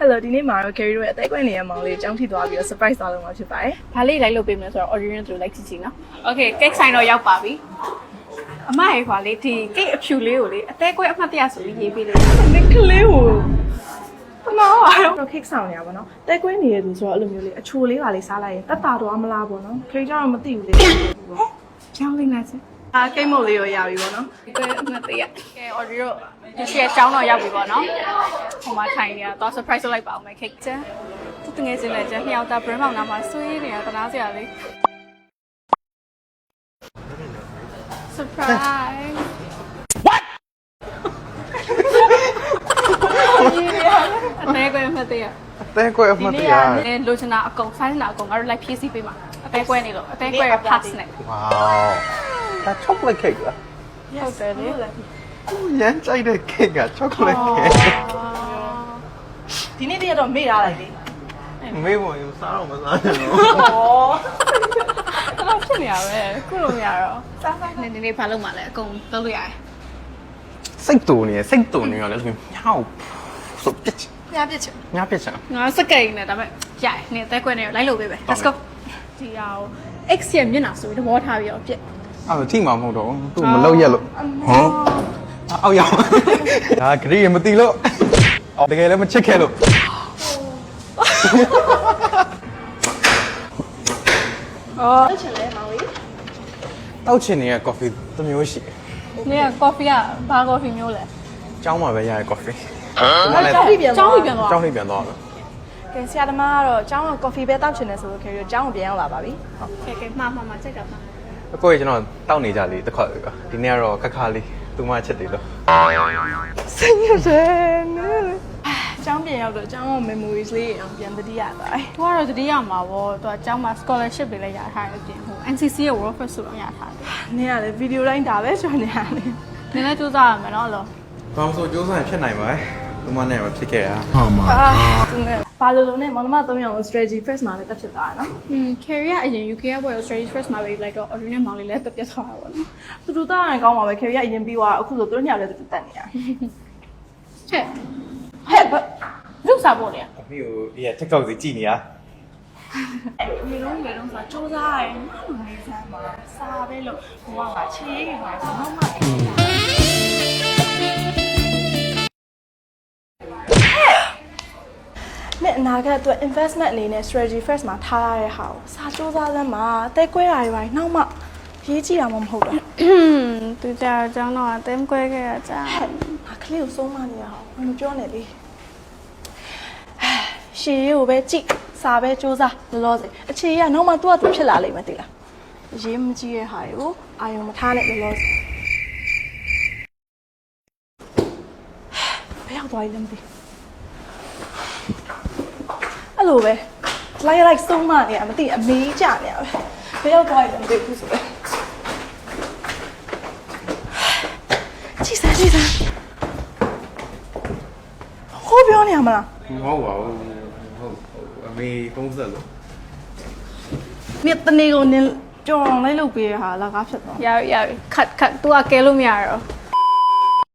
Hello ဒီနေ့မှာတော့ Gary တို့ရဲ့အသေးကွက်နေရမောင်လေးအကြောင်းထိသွားပြီးတော့ surprise သွားလို့မှာဖြစ်ပါတယ်ဘာလေးလိုက်လုပ်ပေးမလဲဆိုတော့ original သူလိုက်ကြည့်ကြည့်နော် Okay cake ဆိုင်တော့ရောက်ပါပြီအမရေခွာလေးဒီ cake အဖြူလေးကိုလေအသေးကွဲအမှတ်တရဆိုပြီးရေးပေးလို့။ဒီကလေးကိုဘနာပါတော့ cake ဆောင်နေရပါတော့။တဲကွဲနေရသူဆိုတော့အဲ့လိုမျိုးလေးအချိုလေးပါလေးစားလိုက်ရင်တက်တာတော့မလားပေါ့နော်။ Gary ကျတော့မသိဘူးလေ။ကြောင်းလေးနဲ့စအာကိတ်မုတ်လေးရောရပြီပေါ့နော်ဒီကွဲအမှတ်တရကဲ audio ဒီရှေ့အကြောင်းတော့ရောက်ပြီပေါ့နော် ဟိုမှာထိုင်နေတာတော့ surprise လုပ်လိုက်ပါအောင်မယ် cake ချမ်းသူတငယ်ချင်းလည်းကျန်မြောက်တာ brand မောင်နာမှာဆွေးနေတာတနာစရာလေး surprise what အသေးကွဲအမှတ်တရအသေးကွဲအမှတ်တရအဲလိုချင်တာအကုန်ဆိုင်းနေတာအကုန်ငါတို့လိုက်ဖြည့်ဆည်းပေးမှာအသေးကွဲနေလို့အသေးကွဲရ pass နဲ့ဝေါဒါ chocolate cake လားဟုတ်တယ်လေ ရမ်းကြိုက်တဲ့ cake က chocolate cake ဒီနေ့တည်းကတော့မေ့ထားလိုက်လေမေးဖို့ရင်စားတော့မစားချင်ဘူး။ဩတော့ဖြစ်နေရပဲခုလိုမရတော့စားစားနေနေလေးဘာလုပ်မှလဲအကုန်လုပ်လို့ရတယ်စိတ်တူနေစိတ်တူနေရလဲဆိုမြောက်ဆိုပစ်ညပြစ်ချင်ညာပစ်ချင်ငါစကိတ်နေဒါပေမဲ့ရရနေအသေးကွဲနေလိုက်လို့ပေးပဲ let's go ဒီဟာကို X ရဲ့မျက်နှာဆိုပြီးသဘောထားပြီးတော့ပြက်အဲ့တော့ထိမှာမဟုတ်တော့သူမလောက်ရက်လို့ဟမ် အောက်ရောက်ဒါဂရီမတီလို့အော်တကယ်လည်းမချစ်ခဲ့လို့အော်ချင်လဲမောင်လေးတောက်ချင်နေတဲ့ coffee တစ်မျိုးရှိတယ်နေက coffee ကဘာ coffee မျိုးလဲကျောင်းမှာပဲရတဲ့ coffee ။ကြောက်ပြီးပြန်ကျောင်းပြန်သွားကျောင်းလေးပြန်သွားတယ်ကဲဆရာသမားကတော့ကျောင်းက coffee ပဲတောက်ချင်တယ်ဆိုလို့ Gary တို့ကျောင်းကိုပြန်ရောက်လာပါပြီကဲကဲမှားမှားမှာစိတ်ကမှားအကိုကြီးကျွန်တော်တောက်နေကြလေးတစ်ခါလေးကဒီနေ့ကတော့ခက်ခါလေး သူမချစ်တယ်လို့။စိတ်ညစ်တယ်နော်။ကျောင်းပြန်ရောက်တော့ကျောင်းက memories လေးအောင်ပြန်သတိရသွားတယ်သူကတော့တတိယမှာဗောသူကကျောင်းမှာ scholarship တွေလည်းရထားတယ်ပြင်ဟို NCC ရဲ့ world first ဆိုတော့ရထားတယ်။နင်ကလည်းဗီဒီယိုတိုင်းဒါပဲကျွမ်းနေရတယ်နည်းနည်းစူးစမ်းရမယ်နော်အဲ့လိုဘာမဆိုစူးစမ်းဖြစ်နိုင်ပါ့သူမနဲ့မဖြစ်ခဲ့ရ။အာသူနဲ့ ဘာလို့လို့နဲ့မောင်နှမ၃ယောက်လုံး strategy first မှာလည်းတက်ဖြစ်သွားတယ်နော်อืม career အရင် UK ကဘော Australia first မှာပဲလိုက်တော့ original မောင်လေးလည်းတက်ပြတ်သွားတာပေါ့နော်။သူတို့တောင်းရင်ကောင်းပါပဲ Carry ကအရင်ပြီးသွားအခုဆိုသူတို့ညလည်းသူတက်နေရဟဲ့ဟဲ့ဘာလူစားဖို့လေအမေကိုဒီက TikTok စီကြည့်နေရ။ဒီလုံးလေလုံးဆိုစူးစမ်းရင်မလေးစမ်းပါစားပဲလို့ဘဝကချေးရပါဆိုတော့မှ အနာဂတ်အတွက် investment အနေနဲ့ strategy first မှာထားရတဲ့ဟာကိုစာစူးစမ်းစမ်းမှာတဲကွဲတာတွေပိုင်းနောက်မှရေးကြည့်တာမှမဟုတ်တော့သူကြတော့ကျောင်းတော့အတင်းကွဲခဲ့ရကြဟဲ့ငါကလေးကိုစိုးမနေရအောင်ဘာမပြောနဲ့လေရှေးကိုပဲကြည့်စာပဲစူးစမ်းလောလောဆယ်အခြေရနောက်မှသူ့အတူဖြစ်လာလိမ့်မယ်တိလားရေးမကြည့်ရဲ့ဟာတွေကိုအာယုံမထားနဲ့လောလောဆယ်ဘယ်ရောက်သွားလဲမသိအဲ့ လိုပဲလိုက်လိုက်ဆုံးမနေရမသိအမေးကြနေရပဲဘယ်ရောက်သွားလဲမသိဘူးဆိုပဲကြည့်စမ်းကြည့်စမ်းဟောပြောနေရမလားမဟုတ်ပါဘူးဟုတ်အမေပုံစံလို့မြစ်တနေကိုနင်ကြော်အောင်လိုက်လုပ်ပေးရဟာလာကားဖြစ်သွားရရခတ်ခတ် तू ကကဲလို့မရတော့